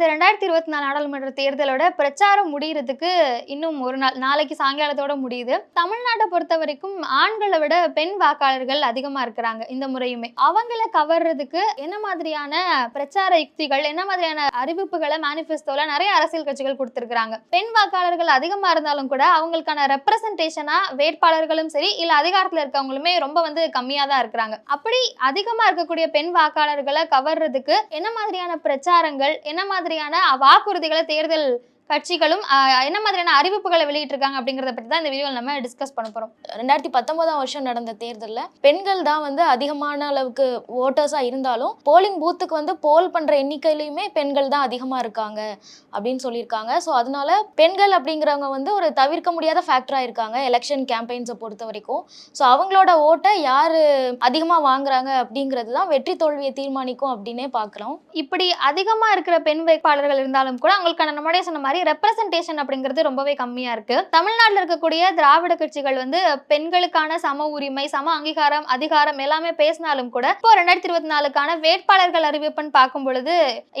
இந்த ரெண்டாயிரத்தி இருபத்தி நாலு நாடாளுமன்ற தேர்தலோட பிரச்சாரம் முடிகிறதுக்கு இன்னும் ஒரு நாள் நாளைக்கு சாயங்காலத்தோட முடியுது. தமிழ்நாட்டை பொறுத்த வரைக்கும் ஆண்களை விட பெண் வாக்காளர்கள் அதிகமா இருக்கிறாங்க இந்த முறையுமே. அவங்கள கவர்றதுக்கு என்ன மாதிரியான பிரச்சார யுக்திகள் என்ன மாதிரியான அறிவிப்புகளை மேனிஃபெஸ்டோல நிறைய அரசியல் கட்சிகள் கொடுத்திருக்காங்க பெண் வாக்காளர்கள் அதிகமா இருந்தாலும் கூட அவங்களுக்கான ரெப்ரசன்டேஷனா வேட்பாளர்களும் சரி இல்ல அதிகாரத்துல இருக்கவங்களுமே ரொம்ப வந்து கம்மியா தான் இருக்கிறாங்க. அப்படி அதிகமா இருக்கக்கூடிய பெண் வாக்காளர்களை கவர்றதுக்கு என்ன மாதிரியான பிரச்சாரங்கள் என்ன மாதிரி மாதிரியான வாக்குறுதிகளை தேர்தல் கட்சிகளும் என்ன மாதிரியான அறிவிப்புகளை வெளியிட்டிருக்காங்க அப்படிங்கறத பத்தி தான் இந்த வீடியோவில் நம்ம டிஸ்கஸ் பண்ண போறோம். ரெண்டாயிரத்தி பத்தொன்பதாம் வருஷம் நடந்த தேர்தலில் பெண்கள் தான் வந்து அதிகமான அளவுக்கு ஓட்டர்ஸாக இருந்தாலும் போலிங் பூத்துக்கு வந்து போல் பண்ணுற எண்ணிக்கையிலையுமே பெண்கள் தான் அதிகமாக இருக்காங்க அப்படின்னு சொல்லியிருக்காங்க. ஸோ அதனால பெண்கள் அப்படிங்கிறவங்க வந்து ஒரு தவிர்க்க முடியாத ஃபேக்டராக இருக்காங்க எலெக்ஷன் கேம்பெயின்ஸை பொறுத்த வரைக்கும். ஸோ அவங்களோட ஓட்டை யார் அதிகமாக வாங்குறாங்க அப்படிங்கிறது தான் வெற்றி தோல்வியை தீர்மானிக்கும் அப்படின்னே பார்க்கலாம். இப்படி அதிகமா இருக்கிற பெண் வேட்பாளர்கள் இருந்தாலும் கூட அவங்களுக்கான நம்மளே சொன்ன மாதிரி ரெப்ரசன்டேஷன் அப்படிங்கிறது ரொம்பவே கம்மியா இருக்கு. தமிழ்நாட்டில் இருக்கக்கூடிய திராவிட கட்சிகள் வந்து பெண்களுக்கான சம உரிமை சம அங்கீகாரம் அதிகாரம் எல்லாமே பேசினாலும் கூட இப்போ ரெண்டாயிரத்தி இருபத்தி நாலுக்கான வேட்பாளர்கள் அறிவிப்புன்னு பார்க்கும் பொழுது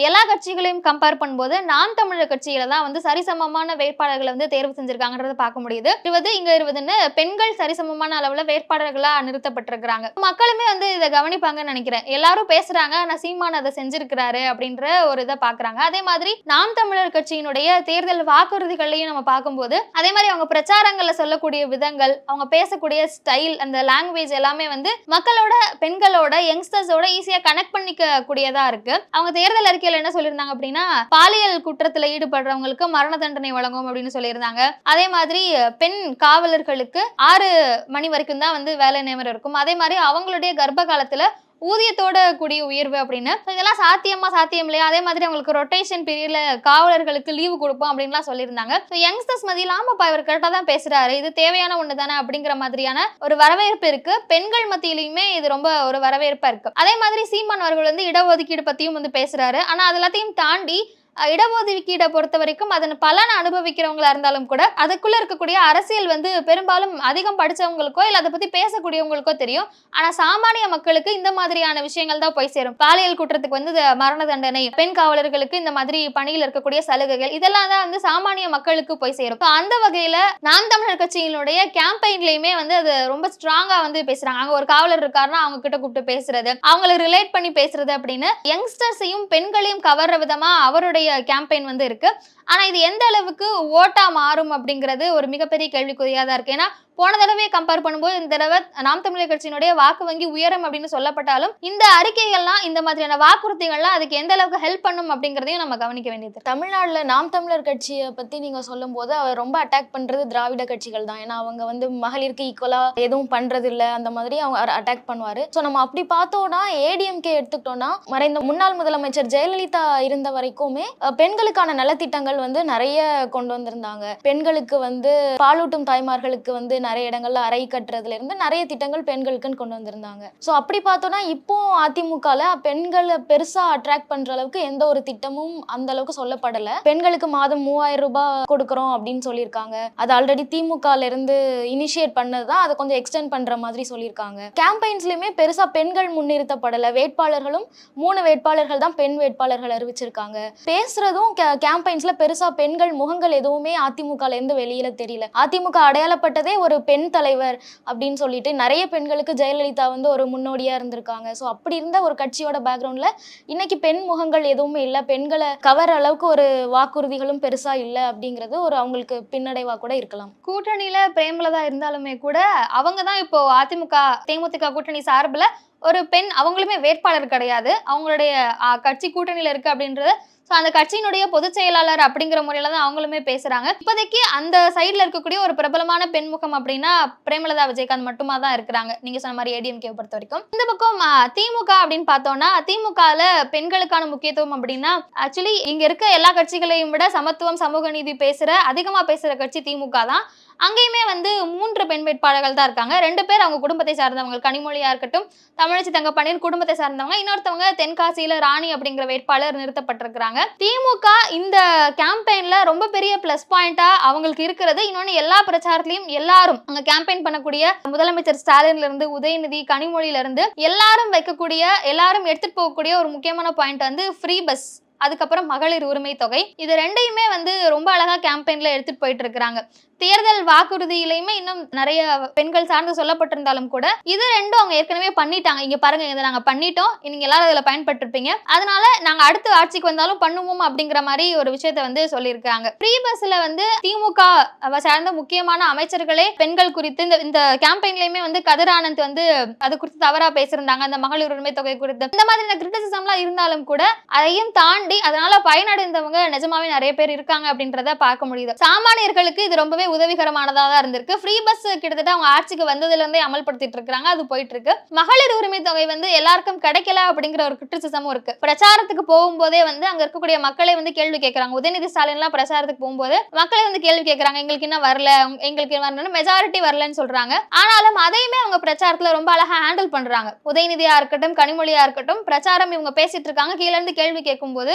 எல்லா கட்சிகளையும் கம்பேர் பண்ணும்போது நாம் தமிழர் கட்சியில தான் வந்து சரிசமமான வேட்பாளர்களை வந்து தேர்வு செஞ்சிருக்காங்கன்றத பார்க்க முடியுது. இருபது இங்க இருபதுன்னு பெண்கள் சரிசமமான அளவுல வேட்பாளர்களா நிறுத்தப்பட்டிருக்கிறாங்க. மக்களுமே வந்து இதை கவனிப்பாங்கன்னு நினைக்கிறேன். எல்லாரும் பேசுறாங்க ஆனா சீமான் அதை செஞ்சிருக்கிறாரு அப்படின்ற ஒரு இதை பாக்குறாங்க அதே மாதிரி நாம் தமிழர் கட்சியினுடைய தேர்தல் வாக்குறுதிகளையும் நம்ம பார்க்கும்போது அதே மாதிரி அவங்க பிரச்சாரங்களில் சொல்லக்கூடிய விதங்கள் அவங்க பேசக்கூடிய ஸ்டைல் அந்த லாங்குவேஜ் எல்லாமே வந்து மக்களோட பெண்களோட யங்ஸ்டர்ஸோட ஈஸியாக கனெக்ட் பண்ணிக்க கூடியதா இருக்கு. அவங்க தேர்தல் அறிக்கையில் என்ன சொல்லியிருந்தாங்க அப்படின்னா பாலியல் குற்றத்தில் ஈடுபடுறவங்களுக்கு மரண தண்டனை வழங்கும் அப்படின்னு சொல்லியிருந்தாங்க. அதே மாதிரி பெண் காவலர்களுக்கு ஆறு மணி வரைக்கும் தான் வந்து வேலை நியமனம் இருக்கும். அதே மாதிரி அவங்களுடைய கர்ப்ப காலத்தில் ஊதியத்தோட கூடிய உயர்வு அப்படின்னு. இதெல்லாம் சாத்தியமா சாத்தியம் இல்லையா? அதே மாதிரி அவங்களுக்கு ரொட்டேஷன் பீரியட்ல காவலர்களுக்கு லீவு கொடுப்போம் அப்படின்லாம் சொல்லியிருந்தாங்க. ஸோ யங்ஸ்டர்ஸ் மதியில் ஆமாப்பா இவர் கரெக்டாக தான் பேசுறாரு. இது தேவையான ஒன்று தானே அப்படிங்கிற மாதிரியான ஒரு வரவேற்பு இருக்கு. பெண்கள் மத்தியிலையுமே இது ரொம்ப ஒரு வரவேற்பா இருக்கு. அதே மாதிரி சீமான் அவர்கள் வந்து இடஒதுக்கீடு பத்தியும் வந்து பேசுறாரு. ஆனா அது எல்லாத்தையும் தாண்டி இடஒதுக்கீடை பொறுத்த வரைக்கும் அதன் பலன் அனுபவிக்கிறவங்களா இருந்தாலும் கூட அதுக்குள்ள இருக்கக்கூடிய அரசியல் வந்து பெரும்பாலும் அதிகம் படிச்சவங்களுக்கோ இல்ல அதை பத்தி பேசக்கூடியவங்களுக்கோ தெரியும். ஆனா சாமானிய மக்களுக்கு இந்த மாதிரியான விஷயங்கள் தான் போய் சேரும். பாலியல் குற்றத்துக்கு வந்து மரண தண்டனை பெண் காவலர்களுக்கு இந்த மாதிரி பணியில் இருக்கக்கூடிய சலுகைகள் இதெல்லாம் தான் வந்து சாமானிய மக்களுக்கு போய் சேரும். அந்த வகையில நாம் தமிழர் கட்சியினுடைய கேம்பெயின்லயுமே வந்து அது ரொம்ப ஸ்ட்ராங்கா வந்து பேசுறாங்க. அங்க ஒரு காவலர் இருக்காருன்னா அவங்க கிட்ட கூப்பிட்டு பேசுறது அவங்களை ரிலேட் பண்ணி பேசுறது அப்படின்னு யங்ஸ்டர்ஸையும் பெண்களையும் கவர்ற விதமா அவருடைய கேம்பெயின் வந்து இருக்கு. ஆனா இது எந்த அளவுக்கு ஓட்டா மாறும் அப்படிங்கிறது ஒரு மிகப்பெரிய கேள்விக்குறியா தான் இருக்கு. ஏன்னா போன தடவையை கம்பேர் பண்ணும்போது இந்த தடவை நாம் தமிழர் கட்சியினுடைய வாக்கு வங்கி உயரம் அப்படின்னு சொல்லப்பட்டாலும் இந்த அறிக்கைகள்லாம் இந்த மாதிரியான வாக்குறுதிகள்லாம் அதுக்கு எந்த அளவுக்கு ஹெல்ப் பண்ணும் அப்படிங்கிறதையும் நம்ம கவனிக்க வேண்டியது தமிழ்நாட்டில் நாம் தமிழர் கட்சியை பற்றி நீங்கள் சொல்லும்போது அவர் ரொம்ப அட்டாக் பண்ணுறது திராவிட கட்சிகள் தான். ஏன்னா அவங்க வந்து மகளிருக்கு ஈக்குவலாக எதுவும் பண்ணுறதில்ல அந்த மாதிரி அவங்க அட்டாக் பண்ணுவார். ஸோ நம்ம அப்படி பார்த்தோன்னா ஏடிஎம்கே எடுத்துக்கிட்டோம்னா மறைந்த முன்னாள் முதலமைச்சர் ஜெயலலிதா இருந்த வரைக்குமே பெண்களுக்கான நலத்திட்டங்கள் வந்து நிறைய கொண்டு வந்திருந்தாங்க. பெண்களுக்கு வந்து பாலூட்டும் தாய்மார்களுக்கு வந்து நிறைய இடங்கள்ல அறை கட்டுறதுல இருந்து நிறைய திட்டங்கள் பெண்களுக்குன்னு கொண்டு வந்திருந்தாங்க. ஸோ அப்படி பார்த்தோன்னா இப்போ அதிமுகல பெண்களை பெருசா அட்ராக்ட் பண்ற அளவுக்கு எந்த ஒரு திட்டமும் அந்த அளவுக்கு சொல்லப்படல. பெண்களுக்கு மாதம் மூவாயிரம் ரூபாய் கொடுக்குறோம் அப்படின்னு சொல்லியிருக்காங்க. அது ஆல்ரெடி திமுகல இருந்து இனிஷியேட் பண்ணதுதான் அதை கொஞ்சம் எக்ஸ்டெண்ட் பண்ற மாதிரி சொல்லியிருக்காங்க. கேம்பெயின்ஸ்லயுமே பெருசா பெண்கள் முன்னிறுத்தப்படல. வேட்பாளர்களும் மூணு வேட்பாளர்கள் தான் பெண் வேட்பாளர்கள் அறிவிச்சிருக்காங்க. பேசுறதும் கேம்பெயின்ஸ்ல பெருசா பெண்கள் முகங்கள் எதுவுமே அதிமுகல இருந்து வெளியில தெரியல. அதிமுக அடையாளப்பட்டதே ஒரு பெண் தலைவர் அப்படின்னு சொல்லிட்டு நிறைய பெண்களுக்கு ஜெயலலிதா வந்து ஒரு முன்னோடியா இருந்திருக்காங்க. ஸோ அப்படி இருந்த ஒரு கட்சியோட பேக்ரவுண்ட்ல இன்னைக்கு பெண் முகங்கள் எதுவுமே இல்லை. பெண்களை கவர் அளவுக்கு ஒரு வாக்குறுதிகளும் பெருசா இல்லை அப்படிங்கிறது ஒரு அவங்களுக்கு பின்னடைவா கூட இருக்கலாம். கூட்டணியில பிரேமலதா இருந்தாலுமே கூட அவங்க தான் இப்போ அதிமுக தேமுதிக கூட்டணி சார்பில் ஒரு பெண் அவங்களுமே வேட்பாளர் கிடையாது. அவங்களுடைய கட்சி கூட்டணியில இருக்கு அப்படின்றது ஸோ அந்த கட்சியினுடைய பொதுச் செயலாளர் அப்படிங்கிற முறையில தான் அவங்களுமே பேசுறாங்க. இப்போதைக்கு அந்த சைடில் இருக்கக்கூடிய ஒரு பிரபலமான பெண்முகம் அப்படின்னா பிரேமலதா விஜயகாந்த் மட்டுமா தான் இருக்கிறாங்க. நீங்க சொன்ன மாதிரி ஏடிஎம்கே பொறுத்த வரைக்கும். இந்த பக்கம் திமுக அப்படின்னு பார்த்தோம்னா திமுகல பெண்களுக்கான முக்கியத்துவம் அப்படின்னா ஆக்சுவலி இங்க இருக்க எல்லா கட்சிகளையும் விட சமத்துவம் சமூக நீதி பேசுற அதிகமா பேசுற கட்சி திமுக தான். அங்கேயுமே வந்து மூன்று பெண் வேட்பாளர்கள் தான் இருக்காங்க. ரெண்டு பேர் அவங்க குடும்பத்தை சார்ந்தவங்க. கனிமொழியா இருக்கட்டும் தமிழச்சி தங்கப்பாண்டியன் குடும்பத்தை சார்ந்தவங்க. இன்னொருத்தவங்க தென்காசியில ராணி அப்படிங்கிற வேட்பாளர் நிறுத்தப்பட்டிருக்கிறாங்க. திமுக இந்த கேம்பெயின்ல ரொம்ப பெரிய பிளஸ் பாயிண்டா அவங்களுக்கு இருக்கிறது. இன்னொன்று எல்லா பிரச்சாரத்திலையும் எல்லாரும் அங்க கேம்பெயின் பண்ணக்கூடிய முதலமைச்சர் ஸ்டாலின்ல இருந்து உதயநிதி கனிமொழியில இருந்து எல்லாரும் வைக்கக்கூடிய எல்லாரும் எடுத்துட்டு போகக்கூடிய ஒரு முக்கியமான பாயிண்ட் வந்து ஃப்ரீ பஸ் அதுக்கப்புறம் மகளிர் உரிமை தொகை. இது ரெண்டையுமே வந்து ரொம்ப அழகா கேம்பெயின்ல எடுத்துட்டு போயிட்டு இருக்கிறாங்க. தேர்தல் வாக்குறுதியிலையுமே இன்னும் நிறைய பெண்கள் சார்ந்து சொல்லப்பட்டிருந்தாலும் கூட இது ரெண்டும் அவங்க ஏற்கனவே பண்ணிட்டாங்க. இங்க பாருங்க இதை நாங்க பண்ணிட்டோம். நீங்க எல்லாரும் இதுல பயன்பட்டிருப்பீங்க. அதனால நாங்க அடுத்த ஆட்சிக்கு வந்தாலும் பண்ணுவோம் அப்படிங்கிற மாதிரி ஒரு விஷயத்த வந்து சொல்லியிருக்காங்க ஃப்ரீ பஸ்ல வந்து திமுக சார்ந்த முக்கியமான அமைச்சர்களே பெண்கள் குறித்து இந்த இந்த கேம்பெயின்லயுமே வந்து கதிர் ஆனந்த் வந்து அது குறித்து தவறா பேசியிருந்தாங்க. அந்த மகளிர் உரிமை தொகை குறித்து. இந்த மாதிரியான கிரிட்டிசிசம்லாம் இருந்தாலும் கூட அதையும் தான் தாண்டி அதனால பயனடைந்தவங்க நிஜமாவே நிறைய பேர் இருக்காங்க அப்படின்றத பார்க்க முடியுது. சாமானியர்களுக்கு இது ரொம்பவே உதவிகரமானதா தான் இருந்திருக்கு. ஃப்ரீ பஸ் கிட்டத்தட்ட அவங்க ஆட்சிக்கு வந்ததுல இருந்தே அமல்படுத்திட்டு இருக்காங்க அது போயிட்டு இருக்கு. மகளிர் உரிமை தொகை வந்து எல்லாருக்கும் கிடைக்கல அப்படிங்கிற ஒரு குற்றச்சமும் இருக்கு. பிரச்சாரத்துக்கு போகும்போதே வந்து அங்க இருக்கக்கூடிய மக்களை வந்து கேள்வி கேட்கறாங்க உதயநிதி ஸ்டாலின் எல்லாம் பிரச்சாரத்துக்கு போகும்போது மக்களே வந்து கேள்வி கேட்கறாங்க எங்களுக்கு என்ன வரல. எங்களுக்கு என்ன வரலன்னு மெஜாரிட்டி வரலன்னு சொல்றாங்க. ஆனாலும் அதையுமே அவங்க பிரச்சாரத்துல ரொம்ப அழகா ஹேண்டில் பண்றாங்க. உதயநிதியா இருக்கட்டும் கனிமொழியா இருக்கட்டும் பிரச்சாரம் இவங்க பேசிட்டு இருக்காங்க. கீழ இருந்து கேள்வி கேட்கும்போது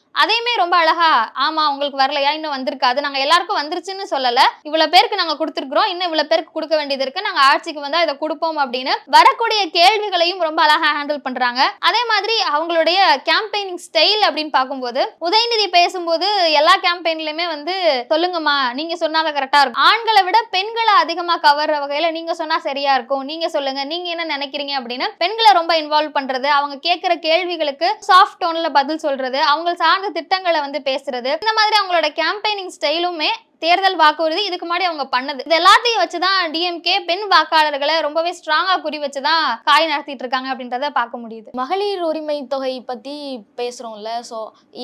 அதையுமே ரொம்ப அழகா ஆமா உங்களுக்கு வரலையா? இன்னும் வந்திருக்காது நாங்க எல்லாருக்கும் வந்துருச்சுன்னு சொல்லல. இவ்வளவு பேருக்கு நாங்க கொடுத்துருக்கோம் இன்னும் இவ்வளவு பேருக்கு கொடுக்க வேண்டியது இருக்கு. நாங்க ஆட்சிக்கு வந்தா இதை கொடுப்போம் அப்படின்னு வரக்கூடிய கேள்விகளையும் ரொம்ப அழகா ஹேண்டில் பண்றாங்க. அதே மாதிரி அவங்களுடைய கேம்பெயினிங் ஸ்டைல் அப்படின்னு பார்க்கும்போது உதயநிதி பேசும்போது எல்லா கேம்பெயின்லயுமே வந்து சொல்லுங்கம்மா நீங்க சொன்னாதான் கரெக்டா இருக்கும். ஆண்களை விட பெண்களை அதிகமா கவர்ற வகையில நீங்க சொன்னா சரியா இருக்கும். நீங்க சொல்லுங்க. நீங்க என்ன நினைக்கிறீங்க அப்படின்னு பெண்களை ரொம்ப இன்வால்வ் பண்றது அவங்க கேட்கிற கேள்விகளுக்கு சாஃப்ட் டோன்ல பதில் சொல்றது அவங்க சார்ந்த திட்டங்களை வந்து பேசுறது. இந்த மாதிரி அவங்களோட கேம்பெயினிங் ஸ்டைலுமே தேர்தல் வாக்குறுதி இதுக்கு முன்னாடி அவங்க பண்ணது. இது எல்லாத்தையும் வச்சுதான் டிஎம்கே பெண் வாக்காளர்களை ரொம்பவே ஸ்ட்ராங்கா குறி வச்சுதான் காய் நடத்திட்டு இருக்காங்க அப்படின்றத பார்க்க முடியுது. மகளிர் உரிமை தொகை பத்தி பேசுறோம்ல. ஸோ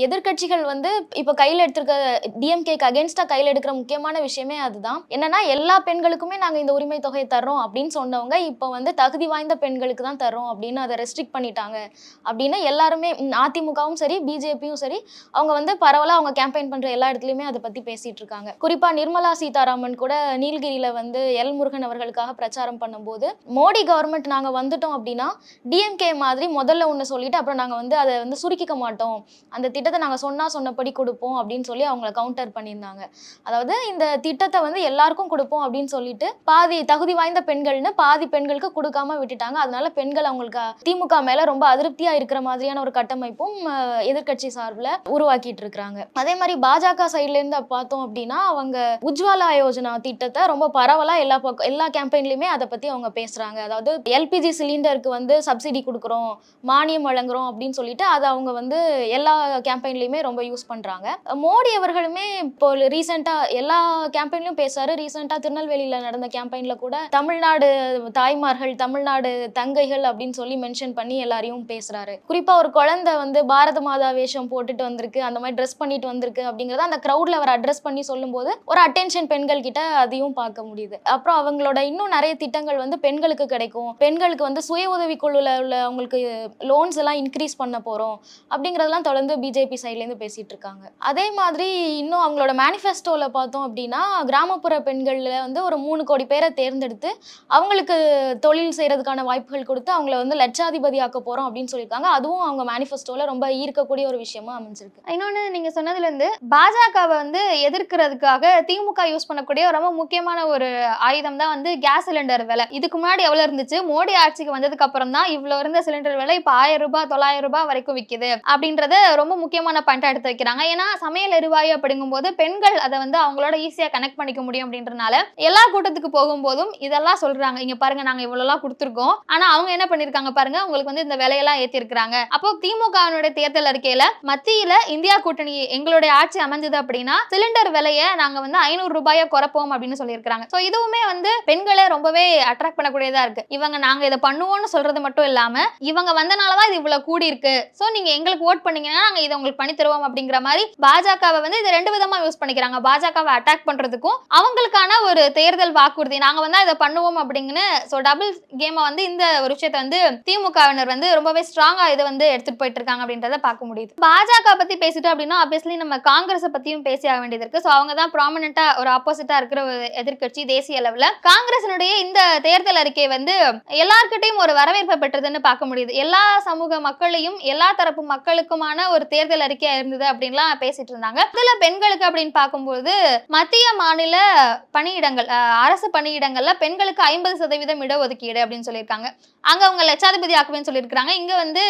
எதிர்க்கட்சிகள் வந்து இப்போ கையில் எடுத்திருக்க டிஎம்கேக்கு அகேன்ஸ்டா கையில் எடுக்கிற முக்கியமான விஷயமே அதுதான். என்னன்னா எல்லா பெண்களுக்குமே நாங்கள் இந்த உரிமை தொகையை தர்றோம் அப்படின்னு சொன்னவங்க இப்போ வந்து தகுதி வாய்ந்த பெண்களுக்கு தான் தர்றோம் அப்படின்னு அதை ரெஸ்ட்ரிக்ட் பண்ணிட்டாங்க. அப்படின்னு எல்லாருமே அதிமுகவும் சரி பிஜேபியும் சரி அவங்க வந்து பரவலாக அவங்க கேம்பெயின் பண்ற எல்லா இடத்துலையுமே அதை பத்தி பேசிட்டு இருக்காங்க. குறிப்பா நிர்மலா சீதாராமன் கூட நீலகிரியில வந்து எல் முருகன் அவர்களுக்காக பிரச்சாரம் பண்ணும்போது மோடி கவர்மெண்ட் நாங்க வந்துட்டோம் அப்படின்னா டிஎம்கே மாதிரி முதல்ல ஒன்று சொல்லிட்டு அப்புறம் நாங்கள் வந்து அதை வந்து சுருக்கிக்க மாட்டோம். அந்த திட்டத்தை நாங்கள் சொன்னால் சொன்னபடி கொடுப்போம் அப்படின்னு சொல்லி அவங்கள கவுண்டர் பண்ணியிருந்தாங்க. அதாவது இந்த திட்டத்தை வந்து எல்லாருக்கும் கொடுப்போம் அப்படின்னு சொல்லிட்டு பாதி தகுதி வாய்ந்த பெண்கள்னு பாதி பெண்களுக்கு கொடுக்காம விட்டுட்டாங்க. அதனால பெண்கள் அவங்களுக்கு திமுக மேல ரொம்ப அதிருப்தியா இருக்கிற மாதிரியான ஒரு கட்டமைப்பும் எதிர்கட்சி எதிர்க்கட்சி சார்பில் உருவாக்கிட்டு இருக்கிறாங்க. அதே மாதிரி பாஜக சைட்ல இருந்து பார்த்தோம் அப்படின்னா அவங்க உஜ்வாலா யோஜனா திட்டத்தை ரொம்ப பரவலா எல்லா பக்கம் எல்லா கேம்பெயின்லயுமே அதை பத்தி அவங்க பேசுறாங்க. அதாவது எல்பிஜி சிலிண்டருக்கு வந்து சப்சிடி கொடுக்குறோம் மானியம் வழங்குறோம் அப்படின்னு சொல்லிட்டு அதை அவங்க வந்து எல்லா கேம்பெயின்லயுமே ரொம்ப யூஸ் பண்றாங்க. மோடி அவர்களுமே இப்போ ரீசெண்டா எல்லா கேம்பெயின்லயும் பேசுறாரு. ரீசெண்டா திருநெல்வேலியில நடந்த கேம்பெயின்ல கூட தமிழ்நாடு தாய்மார்கள் தமிழ்நாடு தங்கைகள் அப்படின்னு சொல்லி மென்ஷன் பண்ணி எல்லாரையும் பேசுறாரு. குறிப்பா ஒரு குழந்தை வந்து பாரத மாதா வேஷம் போட்டுட்டு வந்திருக்கு அந்த மாதிரி ட்ரெஸ் பண்ணிட்டு வந்திருக்கு அப்படிங்கறத அந்த க்ரௌட்ல அவர் அட்ரஸ் பண்ணி சொல்லும்போது ஒரு அட்டென்ஷன் பெண்கள் கிட்ட அதையும் பார்க்க முடியுது. அப்புறம் அவங்களோட இன்னும் நிறைய திட்டங்கள் வந்து பெண்களுக்கு கிடைக்கும். பெண்களுக்கு வந்து சுய உதவி குழுவில் உள்ள அவங்களுக்கு லோன்ஸ் எல்லாம் இன்க்ரீஸ் பண்ண போறோம். அப்படிங்கறதெல்லாம் தொடர்ந்து பிஜேபி சைட்லேருந்து பேசிட்டு இருக்காங்க. அதே மாதிரி இன்னும் அவங்களோட மேனிஃபெஸ்டோல பார்த்தோம் அப்படின்னா கிராமப்புற பெண்கள்ல வந்து ஒரு மூணு கோடி பேரை தேர்ந்தெடுத்து அவங்களுக்கு தொழில் செய்யறதுக்கான வாய்ப்புகள் கொடுத்து அவங்கள வந்து லட்சாதிபதி ஆக்க போறோம் அப்படின்னு சொல்லியிருக்காங்க. அதுவும் அவங்க மேனிஃபெஸ்டோல ரொம்ப ஈர்க்கக்கூடிய ஒரு விஷயமா அமைஞ்சிருக்கு. இன்னொன்னு நீங்க சொன்னதுல இருந்து பாஜகவை வந்து எதிர்க்கிறதுக்கு எதிர்க்கிறதுக்காக திமுக யூஸ் பண்ணக்கூடிய ரொம்ப முக்கியமான ஒரு ஆயுதம் தான் வந்து கேஸ் சிலிண்டர் விலை. இதுக்கு முன்னாடி எவ்வளவு இருந்துச்சு? மோடி ஆட்சிக்கு வந்ததுக்கு அப்புறம் தான் இவ்வளவு இருந்த சிலிண்டர் விலை இப்ப ஆயிரம் ரூபாய் தொள்ளாயிரம் ரூபாய் வரைக்கும் விக்குது. அப்படின்றத ரொம்ப முக்கியமான பாயிண்டா எடுத்து வைக்கிறாங்க. ஏன்னா சமையல் எரிவாயு அப்படிங்கும்போது பெண்கள் அதை வந்து அவங்களோட ஈஸியா கனெக்ட் பண்ணிக்க முடியும் அப்படின்றனால எல்லா கூட்டத்துக்கு போகும்போதும் இதெல்லாம் சொல்றாங்க. இங்க பாருங்க நாங்க இவ்வளவுலாம் கொடுத்துருக்கோம். ஆனா அவங்க என்ன பண்ணிருக்காங்க பாருங்க உங்களுக்கு வந்து இந்த விலையெல்லாம் ஏத்தி அப்போ திமுகவினுடைய தேர்தல் அறிக்கையில மத்தியில இந்தியா கூட்டணி எங்களுடைய ஆட்சி அமைஞ்சது அப்படின்னா சிலிண்டர் விலையை நாங்க வந்து ஐநூறு ரூபாயை குறைப்போம் அப்படின்னு சொல்லியிருக்காங்க ஸோ இதுவுமே வந்து பெண்களை ரொம்பவே அட்ராக்ட் பண்ணக்கூடியதா இருக்கு. இவங்க நாங்க இதை பண்ணுவோம்னு சொல்றது மட்டும் இல்லாம இவங்க வந்தனாலதான் இது இவ்வளவு கூடி இருக்கு. ஸோ நீங்க எங்களுக்கு ஓட் பண்ணீங்கன்னா நாங்க இதை உங்களுக்கு பண்ணி தருவோம் அப்படிங்கிற மாதிரி பாஜகவை வந்து இது ரெண்டு விதமா யூஸ் பண்ணிக்கிறாங்க. பாஜகவை அட்டாக் பண்றதுக்கும் அவங்களுக்கான ஒரு தேர்தல் வாக்குறுதி நாங்க வந்து இதை பண்ணுவோம் அப்படிங்கன்னு ஸோ டபுள் கேமை வந்து இந்த ஒரு விஷயத்தை வந்து திமுகவினர் வந்து ரொம்பவே ஸ்ட்ராங்கா இதை வந்து எடுத்துட்டு போயிட்டு இருக்காங்க அப்படின்றத பார்க்க முடியுது. பாஜக பத்தி பேசிட்டோம் அப்படின்னா ஆப்வியஸ்லி நம்ம காங்கிரஸ் பத்தியும் பேசி ஆக வேண்டியது இருக்கு. ஸோ அவங்க தான் ப்ராமினெண்டா ஒரு ஆப்போசிட்டா இருக்கிற ஒரு எதிர்க்கட்சி தேசிய அளவுல காங்கிரசினுடைய இந்த தேர்தல் அறிக்கை வந்து எல்லார்கிட்டையும் ஒரு வரவேற்பை பெற்றதுன்னு பார்க்க முடியுது. எல்லா சமூக மக்களையும் எல்லா தரப்பு மக்களுக்குமான ஒரு தேர்தல் அறிக்கையா இருந்தது அப்படின்லாம் பேசிட்டு இருந்தாங்க. இதுல பெண்களுக்கு அப்படின்னு பார்க்கும்போது மத்திய மாநில பணியிடங்கள் அரசு பணியிடங்கள்ல பெண்களுக்கு ஐம்பது சதவீதம் இடஒதுக்கீடு அப்படின்னு சொல்லியிருக்காங்க. அங்க அவங்க லட்சாதிபதி ஆக்குவேன்னு சொல்லியிருக்காங்க இங்க வந்து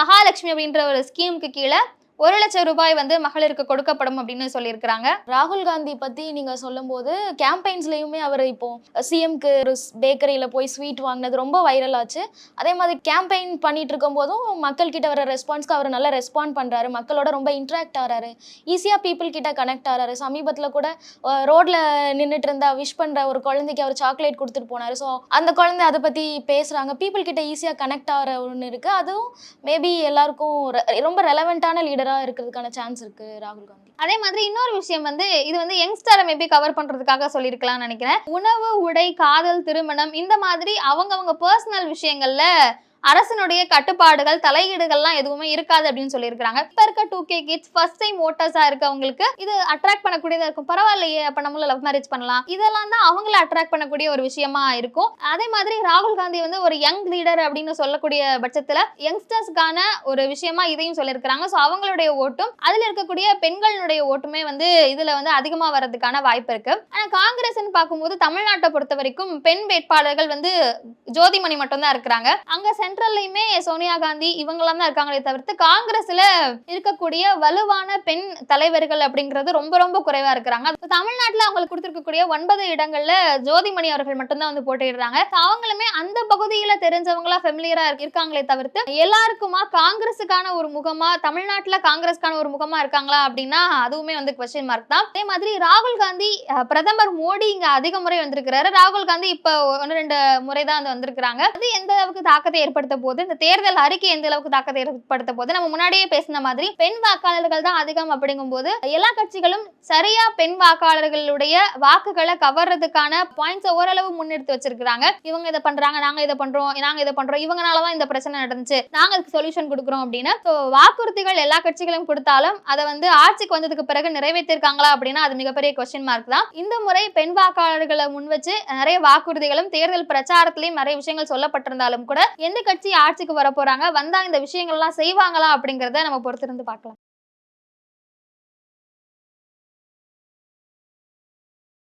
மகாலட்சுமி அப்படின்ற ஒரு ஸ்கீமுக்கு கீழே ஒரு லட்சம் ரூபாய் வந்து மகளிருக்கு கொடுக்கப்படும் அப்படின்னு சொல்லியிருக்கிறாங்க. ராகுல் காந்தி பத்தி நீங்க சொல்லும்போது கேம்பெயின்ஸ்லயுமே அவர் இப்போ சிஎம்க்கு ஒரு பேக்கரியில போய் ஸ்வீட் வாங்கினது ரொம்ப வைரல் ஆச்சு. அதே மாதிரி கேம்பெயின் பண்ணிட்டு இருக்கும் போதும் மக்கள் கிட்ட வர ரெஸ்பான்ஸ்க்கு அவர் நல்லா ரெஸ்பாண்ட் பண்றாரு. மக்களோட ரொம்ப இன்ட்ராக்ட் ஆறாரு. ஈஸியா பீப்புள் கிட்ட கனெக்ட் ஆறாரு. சமீபத்துல கூட ரோட்ல நின்றுட்டு இருந்தா விஷ் பண்ற ஒரு குழந்தைக்கு அவர் சாக்லேட் கொடுத்துட்டு போனாரு. ஸோ அந்த குழந்தை அதை பத்தி பேசுறாங்க. பீப்புள் கிட்ட ஈஸியா கனெக்ட் ஆகிற ஒன்று இருக்கு. அதுவும் மேபி எல்லாருக்கும் ரொம்ப ரெலவெண்டான லீடர் இருக்கிறதுக்கான சான்ஸ் இருக்கு ராகுல் காந்தி. அதே மாதிரி இன்னொரு விஷயம் வந்து இது வந்து யங்ஸ்டரை மேபி கவர் பண்றதுக்காக சொல்லியிருக்கலாம்னு நினைக்கிறேன். உணவு உடை காதல் திருமணம் இந்த மாதிரி அவங்கவங்க பர்சனல் விஷயங்கள்ல அரசனுடைய கட்டுப்பாடுகள் தலையீடுகள்லாம் எதுவுமே இருக்காது அப்படின்னு சொல்லியிருக்காங்க இப்ப இருக்க two K kids first time ஓட்டர்ஸா இருக்கவங்களுக்கு இது அட்ராக்ட் பண்ணக்கூடியதா இருக்கும். பரவாயில்லையே அப்ப நம்மளும் லவ் மேரேஜ் பண்ணலாம். இதெல்லாம் தான் அவங்கள அட்ராக்ட் பண்ணக்கூடிய ஒரு விஷயமா இருக்கும். அதே மாதிரி ராகுல் காந்தி வந்து ஒரு யங் லீடர் அப்படின்னு சொல்லக்கூடிய பட்சத்துல யங்ஸ்டர்ஸ்க்கான ஒரு விஷயமா இதையும் சொல்லியிருக்கிறாங்க. ஸோ அவங்களுடைய ஓட்டும் அதுல இருக்கக்கூடிய பெண்களுடைய ஓட்டுமே வந்து இதுல வந்து அதிகமா வர்றதுக்கான வாய்ப்பு இருக்கு. ஆனா காங்கிரஸ்னு பார்க்கும்போது தமிழ்நாட்டை பொறுத்த வரைக்கும் பெண் வேட்பாளர்கள் வந்து ஜோதிமணி மட்டும் தான் இருக்கிறாங்க. அங்க சென்ட்ரல்லையுமே சோனியா காந்தி இவங்கெல்லாம் தான் இருக்காங்களே தவிர்த்து காங்கிரஸ்ல இருக்கக்கூடிய வலுவான பெண் தலைவர்கள் அப்படிங்கிறது ரொம்ப ரொம்ப குறைவா இருக்கிறாங்க. இப்ப தமிழ்நாட்டுல அவங்களுக்கு கொடுத்துருக்கக்கூடிய ஒன்பது இடங்கள்ல ஜோதிமணி அவர்கள் மட்டும்தான் வந்து போட்டிடுறாங்க அவங்களுமே அந்த பகுதியில தெரிஞ்சவங்களா ஃபெமிலியரா இருக்காங்களே தவிர்த்து எல்லாருக்குமா காங்கிரஸுக்கான ஒரு முகமா தமிழ்நாட்டுல காங்கிரஸ்க்கான ஒரு முகமா இருக்காங்களா அப்படின்னா அதுவுமே வந்து கொஸ்டின் மார்க் தான். அதே மாதிரி ராகுல் காந்தி பிரதமர் மோடி இங்க அதிக முறை வந்திருக்கிறாரு. ராகுல் காந்தி இப்ப ஒன்று ரெண்டு முறை தான் வந்து வந்திருக்கிறாங்க. அது எந்த அளவுக்கு தாக்கத்தை ஏற்படுத்த போது இந்த தேர்தல் அறிக்கை எந்த அளவுக்கு தாக்கத்தை ஏற்படுத்த போது நம்ம முன்னாடியே பேசின மாதிரி பெண் வாக்காளர்கள் தான் அதிகம் அப்படிங்கும்போது எல்லா கட்சிகளும் சரியா பெண் வாக்காளர்களுடைய வாக்குகளை கவர்றதுக்கான பாயிண்ட்ஸ் ஓரளவு முன்னெடுத்து வச்சிருக்காங்க இவங்க இதை பண்றாங்க நாங்க இதை பண்றோம் நாங்க இதை பண்றோம் இவங்கனாலதான் இந்த பிரச்சனை நடந்துச்சு. நாங்க அதுக்கு சொல்யூஷன் கொடுக்குறோம் அப்படின்னு. வாக்குறுதிகள் எல்லா கட்சிகளும் கொடுத்தாலும் அதை வந்து ஆட்சிக்கு வந்ததுக்கு பிறகு நிறைவேற்றிருக்காங்களா அப்படின்னா அது மிகப்பெரிய கொஸ்டின் மார்க் தான். இந்த முறை பெண் வாக்காளர்களை முன் வச்சு நிறைய வாக்குறுதிகளும் தேர்தல் பிரச்சாரத்திலையும் நிறைய விஷயங்கள் சொல்லப்பட்டிருந்தாலும் கூட எந்த கட்சி ஆட்சிக்கு வர போறாங்க வந்தா இந்த விஷயங்கள்லாம் செய்வாங்களா அப்படிங்கறத நம்ம பொறுத்திருந்து பார்க்கலாம்.